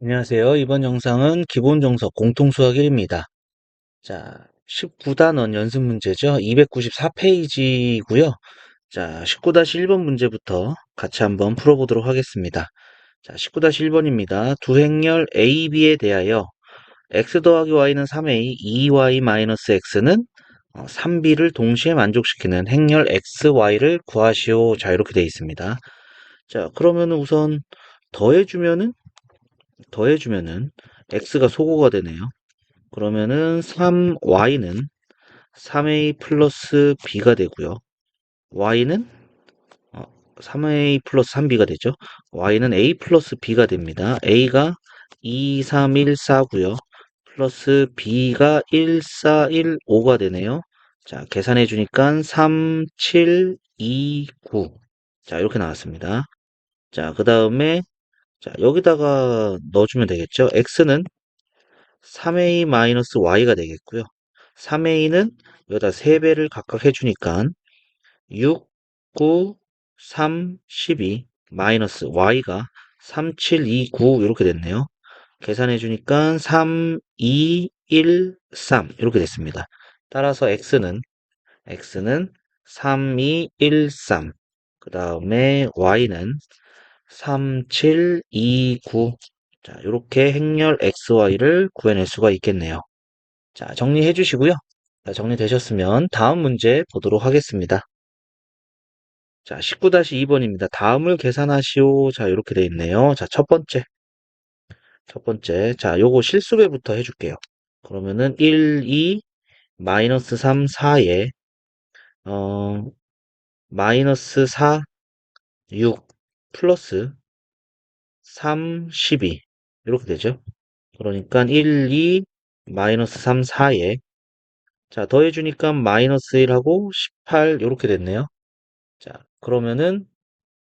안녕하세요. 이번 영상은 기본 정석 공통 수학 1입니다. 자, 19단원 연습 문제죠. 294페이지고요. 자, 19-1번 문제부터 같이 한번 풀어보도록 하겠습니다. 자, 19-1번입니다. 두 행렬 A, B에 대하여 x 더하기 y는 3a, 2y-x는 3b를 동시에 만족시키는 행렬 x, y를 구하시오. 자, 이렇게 되어 있습니다. 자, 그러면 우선 더해주면은 더해주면은 x가 소거가 되네요. 그러면은 3y는 3a 플러스 b가 되고요. y는 3a 플러스 3b가 되죠. y는 a 플러스 b가 됩니다. a가 2, 3, 1, 4고요. 플러스 b가 1, 4, 1, 5가 되네요. 자, 계산해 주니까 3, 7, 2, 9. 자, 이렇게 나왔습니다. 자, 그 다음에 자, 여기다가 넣어주면 되겠죠. x는 3a-y가 되겠고요. 3a는 여기다 3배를 각각 해주니까 6, 9, 3, 12 마이너스 y가 3, 7, 2, 9 이렇게 됐네요. 계산해 주니까 3, 2, 1, 3 이렇게 됐습니다. 따라서 x는 x는 3, 2, 1, 3. 그 다음에 y는 3, 7, 2, 9. 자, 이렇게 행렬 xy를 구해낼 수가 있겠네요. 자, 정리해 주시고요. 자, 정리되셨으면 다음 문제 보도록 하겠습니다. 자, 19-2번입니다. 다음을 계산하시오. 자, 이렇게 돼 있네요. 자, 첫 번째. 첫 번째. 자, 요거 실수배부터 해줄게요. 그러면은 1, 2, 마이너스 3, 4에, 어, 마이너스 4, 6, 플러스 3, 12. 이렇게 되죠. 그러니까 1, 2, 마이너스 3, 4에, 자, 더해주니까 마이너스 1하고 18, 이렇게 됐네요. 자, 그러면은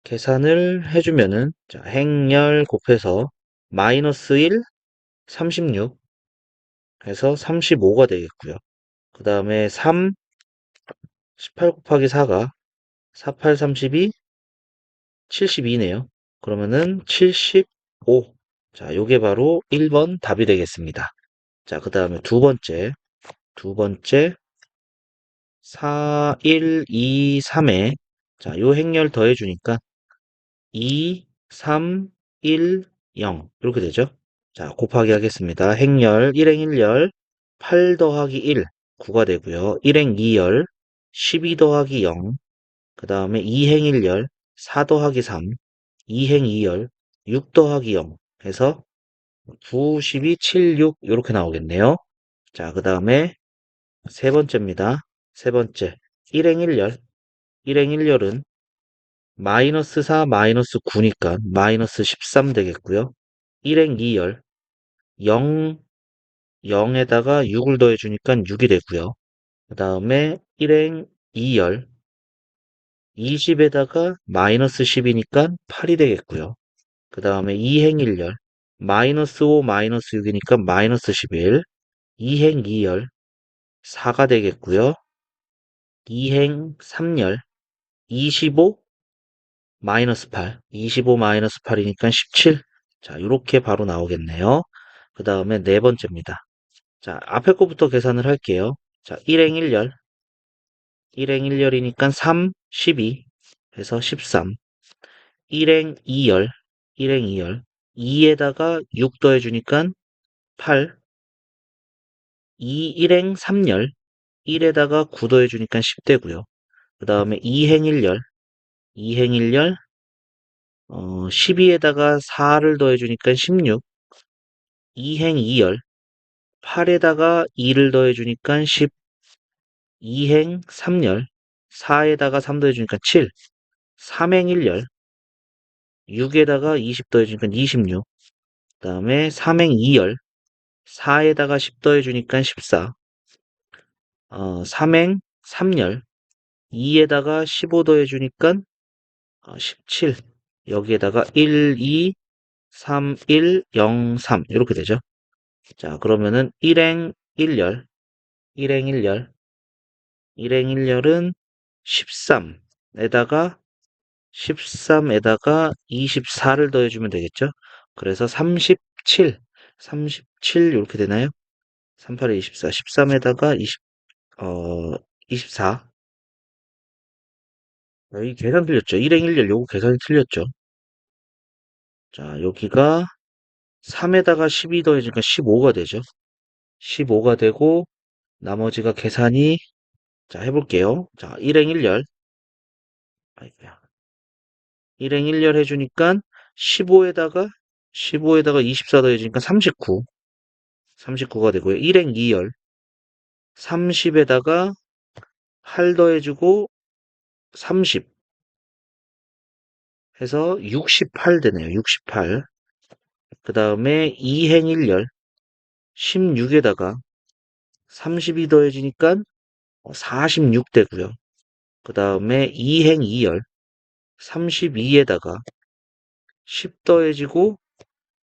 계산을 해주면은 자, 행렬 곱해서 마이너스 1, 36 해서 35가 되겠고요. 그 다음에 3, 18 곱하기 4가 48, 32, 72네요. 그러면은 75. 자, 요게 바로 1번 답이 되겠습니다. 자, 그 다음에 두 번째. 두 번째. 4, 1, 2, 3에 자, 요 행렬 더해주니까 2, 3, 1, 0 이렇게 되죠. 자, 곱하기 하겠습니다. 행렬 1행 1열 8 더하기 1 9가 되고요. 1행 2열 12 더하기 0 그 다음에 2행 1열 4 더하기 3 2행 2열 6 더하기 0 해서 9, 12, 7, 6 이렇게 나오겠네요. 자, 그 다음에 세 번째입니다. 세 번째 1행 1열 1행 1열은 마이너스 4, 마이너스 9니까 마이너스 13 되겠고요. 1행 2열 0, 0에다가 6을 더해주니까 6이 되고요. 그 다음에 1행 2열 20에다가 마이너스 10이니까 8이 되겠고요. 그 다음에 2행 1열 마이너스 5, 마이너스 6이니까 마이너스 11 2행 2열 4가 되겠고요. 2행 3열 25 마이너스 8 25 마이너스 8이니까 17 자, 이렇게 바로 나오겠네요. 그 다음에 네 번째입니다. 자, 앞에 거부터 계산을 할게요. 자, 1행 1열. 1행 1열이니까 3, 12 해서 13. 1행 2열. 1행 2열. 2에다가 6 더해주니까 8. 2, 1행 3열. 1에다가 9 더해주니까 10되고요. 그 다음에 2행 1열. 2행 1열. 어, 12에다가 4를 더해주니까 16. 2행 2열. 8에다가 2를 더해주니까 10. 2행 3열. 4에다가 3 더해주니까 7. 3행 1열. 6에다가 20 더해주니까 26. 그 다음에 3행 2열. 4에다가 10 더해주니까 14. 어, 3행 3열. 2에다가 15 더해주니까 어, 17. 여기에다가 1, 2, 3, 1, 0, 3 이렇게 되죠. 자 그러면은 1행 1열 1행 1열 1행 1열은 13에다가 13에다가 24를 더해주면 되겠죠? 그래서 37, 37 이렇게 되나요? 38에 24, 13에다가 20, 어, 24. 여기 계산 틀렸죠? 1행 1열 요거 계산이 틀렸죠? 자, 여기가 3에다가 12 더해지니까 15가 되죠? 15가 되고 나머지가 계산이 자 해볼게요. 자 1행 1열 아이고야 1행 1열 해주니까 15에다가 15에다가 24 더해지니까 39 39가 되고요. 1행 2열 30에다가 8 더해주고 30 해서 68 되네요. 68. 그 다음에 2행 1열 16에다가 32 더해지니까 46 되고요. 그 다음에 2행 2열 32에다가 10 더해지고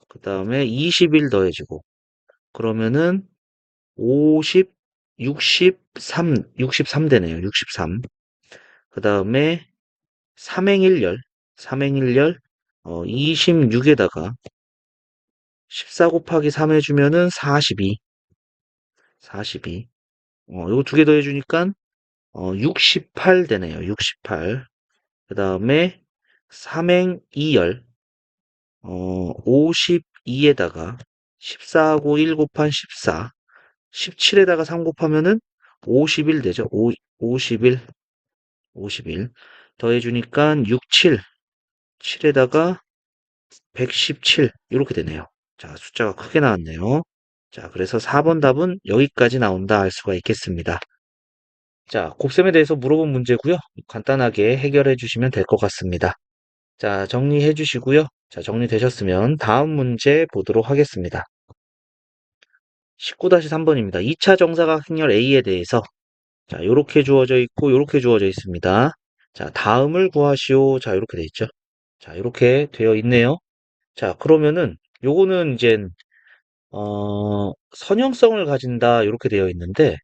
그 다음에 21 더해지고 그러면은 50, 63, 63 되네요. 63. 그 다음에 3행 1열 3행 1열 어, 26에다가 14 곱하기 3 해주면은 42 42 어, 요거 두 개 더해주니까 어, 68 되네요. 68. 그 다음에 3행 2열 어, 52에다가 14하고 1 곱한 14 17에다가 3 곱하면은 51 되죠. 5, 51 51 더해주니까 67 7에다가 117 이렇게 되네요. 자 숫자가 크게 나왔네요. 자 그래서 4번 답은 여기까지 나온다 할 수가 있겠습니다. 자, 곱셈에 대해서 물어본 문제고요. 간단하게 해결해 주시면 될 것 같습니다. 자, 정리해 주시고요. 자, 정리되셨으면 다음 문제 보도록 하겠습니다. 19-3번입니다. 2차 정사각형열 A에 대해서 자, 요렇게 주어져 있고 요렇게 주어져 있습니다. 자, 다음을 구하시오. 자, 이렇게 돼 있죠. 자, 이렇게 되어 있네요. 자, 그러면은 요거는 이제 어, 선형성을 가진다 이렇게 되어 있는데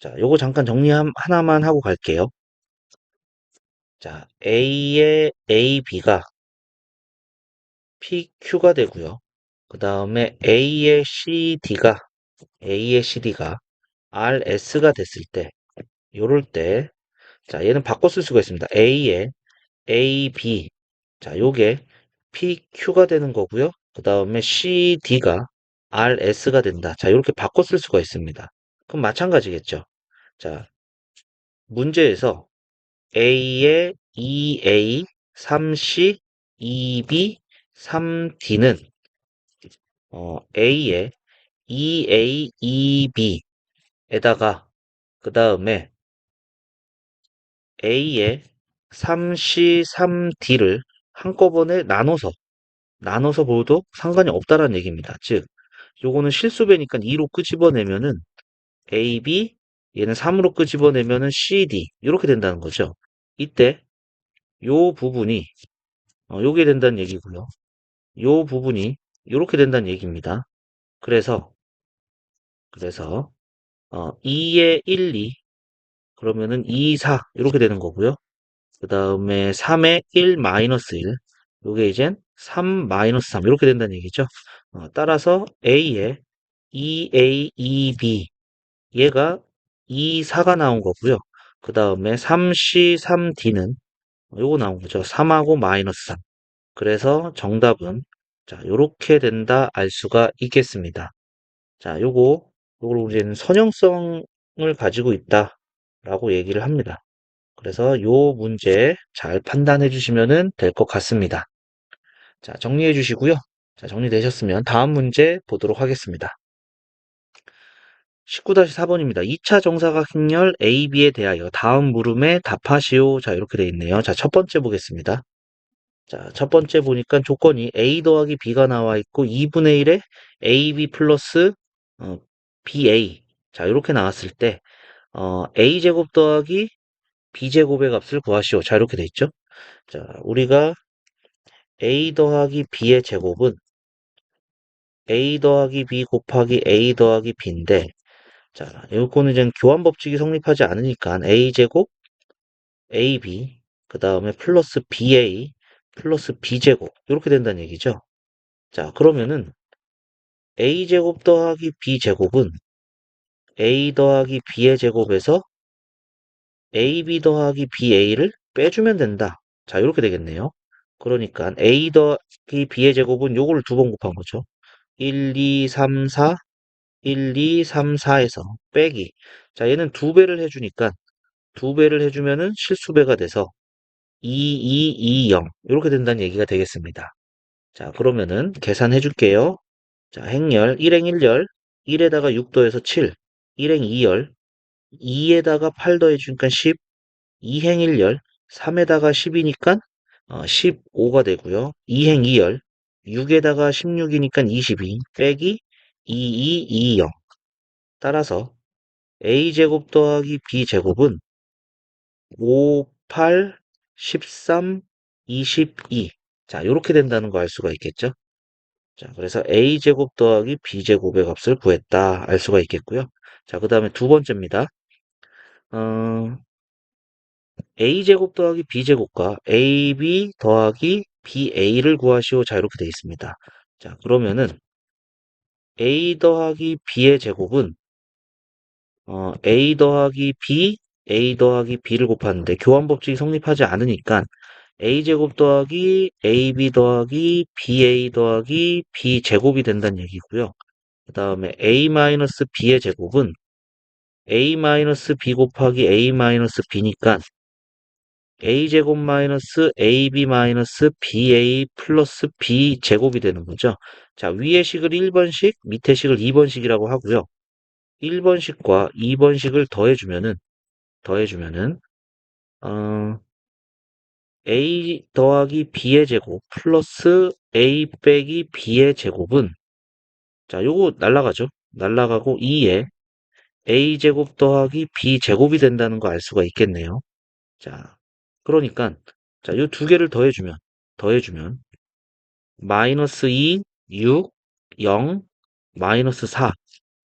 자, 요거 잠깐 정리 한- 하나만 하고 갈게요. 자, A의 AB가 PQ가 되고요. 그 다음에 A의 CD가 A의 CD가 RS가 됐을 때 요럴 때 자, 얘는 바꿔 쓸 수가 있습니다. A의 AB 자, 요게 PQ가 되는 거고요. 그 다음에 CD가 RS가 된다. 자, 이렇게 바꿔 쓸 수가 있습니다. 그럼 마찬가지겠죠. 자, 문제에서 A의 2A, 3C, 2B, 3D는 어, A의 2A, 2B에다가 그 다음에 A의 3C, 3D를 한꺼번에 나눠서 나눠서 보도 상관이 없다라는 얘기입니다. 즉, 요거는 실수배니까 2로 끄집어내면은 AB, 얘는 3으로 끄집어내면은 CD 이렇게 된다는 거죠. 이때 요 부분이 어, 요게 된다는 얘기고요. 요 부분이 이렇게 된다는 얘기입니다. 그래서 그래서 어, 2에 1, 2 그러면은 2, 4 이렇게 되는 거고요. 그 다음에 3에 1, 마이너스 1 요게 이젠 3, 마이너스 3 이렇게 된다는 얘기죠. 어, 따라서 A에 2A, 2B 얘가 2, 4가 나온 거고요. 그 다음에 3C, 3D는 요거 나온 거죠. 3하고 마이너스 3. 그래서 정답은 자, 요렇게 된다 알 수가 있겠습니다. 자, 요거 요걸 이제는 선형성을 가지고 있다 라고 얘기를 합니다. 그래서 요 문제 잘 판단해 주시면 될 것 같습니다. 자, 정리해 주시고요. 자, 정리되셨으면 다음 문제 보도록 하겠습니다. 19-4번입니다. 2차 정사각형열 AB에 대하여 다음 물음에 답하시오. 자, 이렇게 돼 있네요. 자, 첫 번째 보겠습니다. 자, 첫 번째 보니까 조건이 A 더하기 B가 나와 있고 2분의 1에 AB 플러스 어, BA. 자, 이렇게 나왔을 때 어, A제곱 더하기 B제곱의 값을 구하시오. 자, 이렇게 돼 있죠. 자, 우리가 A 더하기 B의 제곱은 A 더하기 B 곱하기 A 더하기 B인데 자, 요거는 이제 교환 법칙이 성립하지 않으니까 A제곱 AB 그 다음에 플러스 BA 플러스 B제곱 이렇게 된다는 얘기죠. 자, 그러면은 A제곱 더하기 B제곱은 A 더하기 B의 제곱에서 AB 더하기 BA를 빼주면 된다. 자, 이렇게 되겠네요. 그러니까 A 더하기 B의 제곱은 요거를 두 번 곱한 거죠. 1, 2, 3, 4, 1, 2, 3, 4에서 빼기. 자, 얘는 두 배를 해주니까 두 배를 해주면은 실수배가 돼서 2, 2, 2, 0 이렇게 된다는 얘기가 되겠습니다. 자, 그러면은 계산해 줄게요. 자, 행렬 1행 1열 1에다가 6 더해서 7, 1행 2열 2에다가 8 더해 주니까 10, 2행 1열 3에다가 10이니까 15가 되고요. 2행 2열 6에다가 16이니까 22 빼기 2220 따라서 a제곱 더하기 b제곱은 5, 8, 13, 22 자, 이렇게 된다는 거 알 수가 있겠죠? 자, 그래서 a제곱 더하기 b제곱의 값을 구했다 알 수가 있겠고요. 자, 그 다음에 두 번째입니다. 어, a제곱 더하기 b제곱과 ab 더하기 ba를 구하시오. 자, 이렇게 되어 있습니다. 자, 그러면은 a 더하기 b의 제곱은 어, a 더하기 b, a 더하기 b를 곱하는데 교환 법칙이 성립하지 않으니까 a제곱 더하기 ab 더하기 ba 더하기 b제곱이 된다는 얘기고요. 그 다음에 a-b의 제곱은 a-b 곱하기 a-b니까 a제곱 마이너스 ab 마이너스 ba 플러스 b제곱이 되는 거죠. 자, 위의 식을 1번식, 밑의 식을 2번식이라고 하고요. 1번식과 2번식을 더해주면은, 더해주면은, 어, a 더하기 b의 제곱 플러스 a 빼기 b의 제곱은, 자, 요거 날라가죠. 날라가고 2에 a 제곱 더하기 b 제곱이 된다는 거 알 수가 있겠네요. 자, 그러니까, 자, 요두 개를 더해주면, 더해주면, 마이너스 2, 6, 0, 마이너스 4.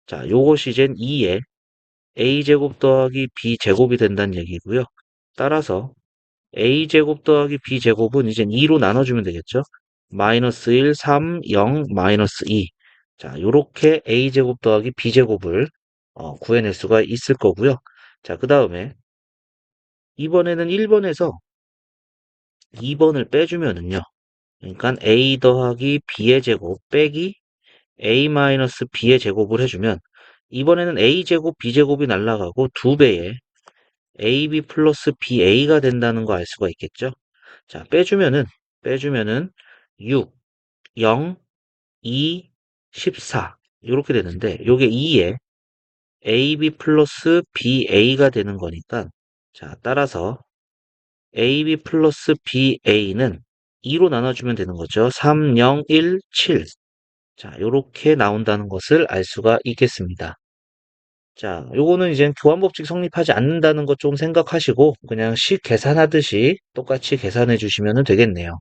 자, 요것이 이젠 2에 a제곱 더하기 b제곱이 된다는 얘기고요. 따라서 a제곱 더하기 b제곱은 이젠 2로 나눠주면 되겠죠. 마이너스 1, 3, 0, 마이너스 2. 자, 요렇게 a제곱 더하기 b제곱을 어, 구해낼 수가 있을 거고요. 자, 그 다음에 이번에는 1번에서 2번을 빼주면은요. 그러니까 a 더하기 b의 제곱 빼기 a 마이너스 b의 제곱을 해주면 이번에는 a제곱 b제곱이 날라가고 두 배의 ab 플러스 ba가 된다는 거 알 수가 있겠죠. 자 빼주면은 빼주면은 6, 0, 2, 14 이렇게 되는데 요게 2에 ab 플러스 ba가 되는 거니까 자 따라서 ab 플러스 ba는 2로 나눠주면 되는 거죠. 3, 0, 1, 7. 자, 요렇게 나온다는 것을 알 수가 있겠습니다. 자, 요거는 이제 교환법칙 성립하지 않는다는 것 좀 생각하시고 그냥 식 계산하듯이 똑같이 계산해 주시면 되겠네요.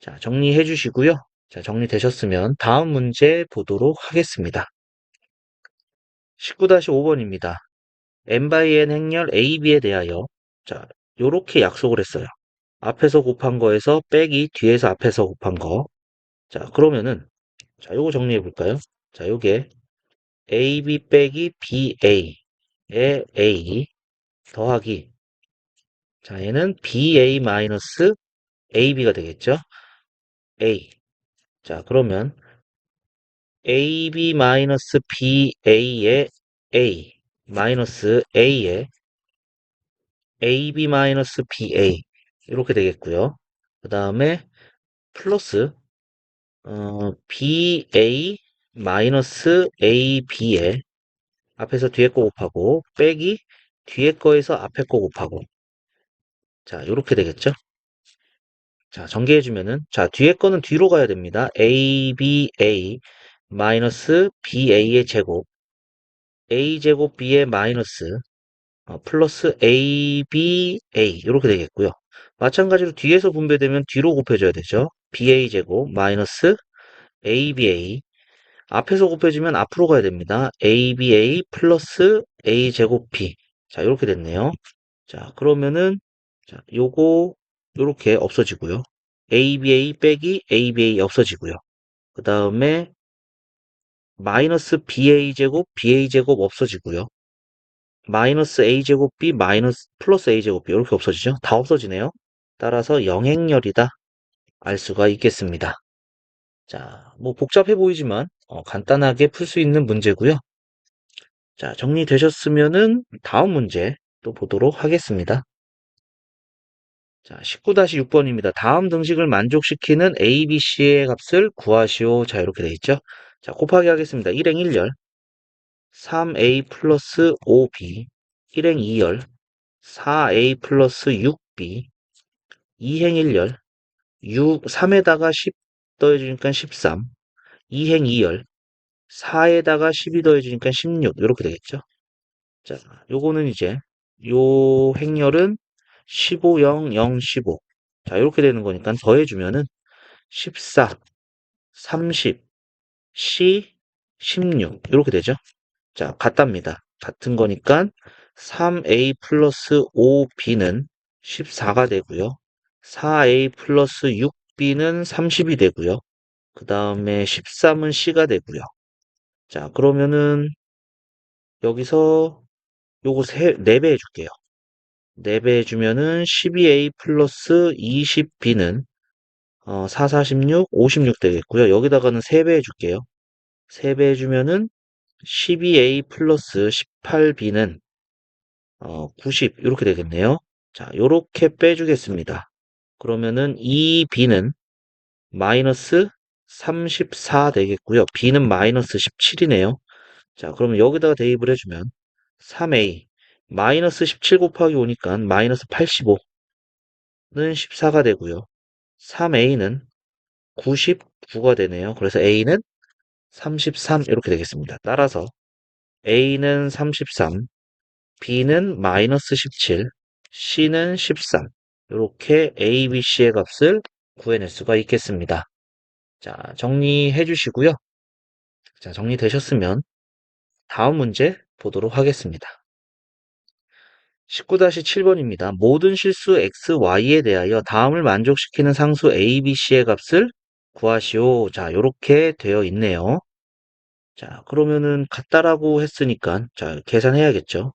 자, 정리해 주시고요. 자, 정리되셨으면 다음 문제 보도록 하겠습니다. 19-5번입니다. N by n 행렬 AB에 대하여 자, 요렇게 약속을 했어요. 앞에서 곱한 거에서 빼기 뒤에서 앞에서 곱한 거. 자, 그러면은 자, 요거 정리해 볼까요? 자, 요게 AB 빼기 BA의 A 더하기 자, 얘는 BA 마이너스 AB가 되겠죠? A. 자, 그러면 AB 마이너스 BA의 A 마이너스 A의 AB 마이너스 BA 이렇게 되겠고요. 그 다음에 플러스 어, BA 마이너스 AB에 앞에서 뒤에 거 곱하고 빼기 뒤에 거에서 앞에 거 곱하고. 자 이렇게 되겠죠? 자 전개해 주면은 자 뒤에 거는 뒤로 가야 됩니다. ABA 마이너스 BA의 제곱 A제곱 B의 마이너스 어, 플러스 ABA 이렇게 되겠고요 마찬가지로 뒤에서 분배되면 뒤로 곱해줘야 되죠 BA제곱 마이너스 ABA 앞에서 곱해주면 앞으로 가야 됩니다. ABA 플러스 A제곱 B. 자, 이렇게 됐네요. 자, 그러면은, 자, 요거 요렇게 없어지고요. ABA 빼기 ABA 없어지고요. 그 다음에 마이너스 BA제곱 BA제곱 없어지고요. 마이너스 A제곱 B 마이너스 플러스 A제곱 이렇게 없어지죠. 다 없어지네요. 따라서 영행열이다 알 수가 있겠습니다. 자, 뭐 복잡해 보이지만 어, 간단하게 풀 수 있는 문제고요. 자, 정리되셨으면은 다음 문제 또 보도록 하겠습니다. 자, 19-6번입니다. 다음 등식을 만족시키는 A, B, C의 값을 구하시오. 자, 이렇게 돼 있죠. 자, 곱하기 하겠습니다. 1행 1열. 3A 플러스 5B 1행 2열. 4A 플러스 6B 2행 1열. 6, 3에다가 10 더해주니까 13 2행 2열. 4에다가 12 더해주니까 16 이렇게 되겠죠. 자, 요거는 이제 요 행렬은 15, 0, 0, 15 자, 이렇게 되는 거니까 더해주면은 14, 30, C, 16 이렇게 되죠. 자, 같답니다. 같은 거니까 3A 플러스 5B는 14가 되고요. 4A 플러스 6B는 30이 되고요. 그 다음에 13은 C가 되고요. 자, 그러면은 여기서 요거 4배 해줄게요. 4배 해주면은 12A 플러스 20B는 어, 4, 46, 56 되겠고요. 여기다가는 3배 해줄게요. 3배 해주면은 12A 플러스 18B는 어, 90 이렇게 되겠네요. 자, 요렇게 빼주겠습니다. 그러면은 2B는 마이너스 34 되겠고요. B는 마이너스 17이네요. 자, 그러면 여기다가 대입을 해주면 3A 마이너스 17 곱하기 5니까 마이너스 85는 14가 되고요. 3A는 99가 되네요. 그래서 A는 33 이렇게 되겠습니다. 따라서 A는 33, B는 마이너스 17, C는 13 이렇게 A, B, C의 값을 구해낼 수가 있겠습니다. 자, 정리해 주시고요. 자, 정리되셨으면 다음 문제 보도록 하겠습니다. 19-7번입니다. 모든 실수 x, y에 대하여 다음을 만족시키는 상수 a, b, c의 값을 구하시오. 자, 이렇게 되어 있네요. 자, 그러면은 같다라고 했으니까 자, 계산해야겠죠.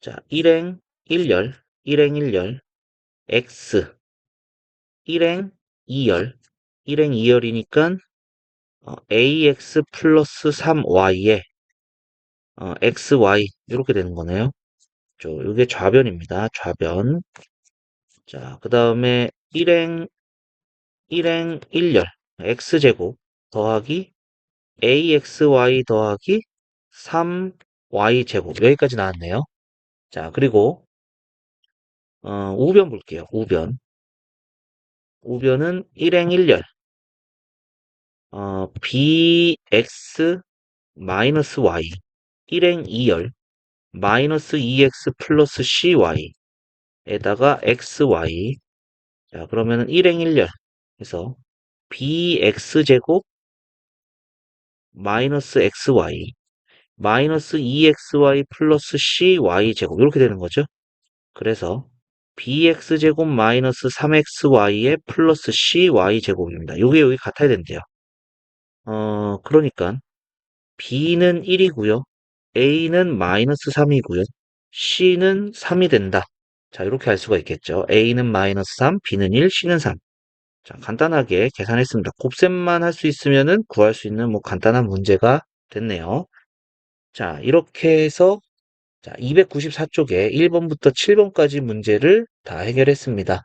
자, 1행 1열, 1행 1열, x 1행 2열, 1행 2열이니까 어, ax 플러스 3y에 어, xy 이렇게 되는 거네요. 이게 좌변입니다. 좌변. 자, 그 다음에 1행 1행 1열 x제곱 더하기 axy 더하기 3y제곱 여기까지 나왔네요. 자, 그리고 어, 우변 볼게요. 우변. 우변은 1행 1열 어, bx 마이너스 y 1행 2열 마이너스 2x 플러스 cy에다가 xy 자 그러면은 1행 1열 그래서 bx제곱 마이너스 xy 마이너스 2xy 플러스 cy제곱 이렇게 되는 거죠. 그래서 bx제곱 마이너스 3xy의 플러스 cy제곱입니다. 요게 여기 같아야 된대요. 어 그러니까 b는 1이고요. A는 마이너스 3이고요. c는 3이 된다. 자 이렇게 할 수가 있겠죠. a는 마이너스 3, b는 1, c는 3. 자, 간단하게 계산했습니다. 곱셈만 할 수 있으면은 구할 수 있는 뭐 간단한 문제가 됐네요. 자, 이렇게 해서 자, 294쪽에 1번부터 7번까지 문제를 다 해결했습니다.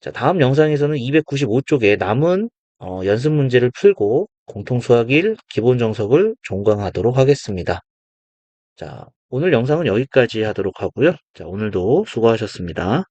자, 다음 영상에서는 295쪽에 남은 어, 연습 문제를 풀고 공통수학 1 기본 정석을 종강하도록 하겠습니다. 자, 오늘 영상은 여기까지 하도록 하고요. 자, 오늘도 수고하셨습니다.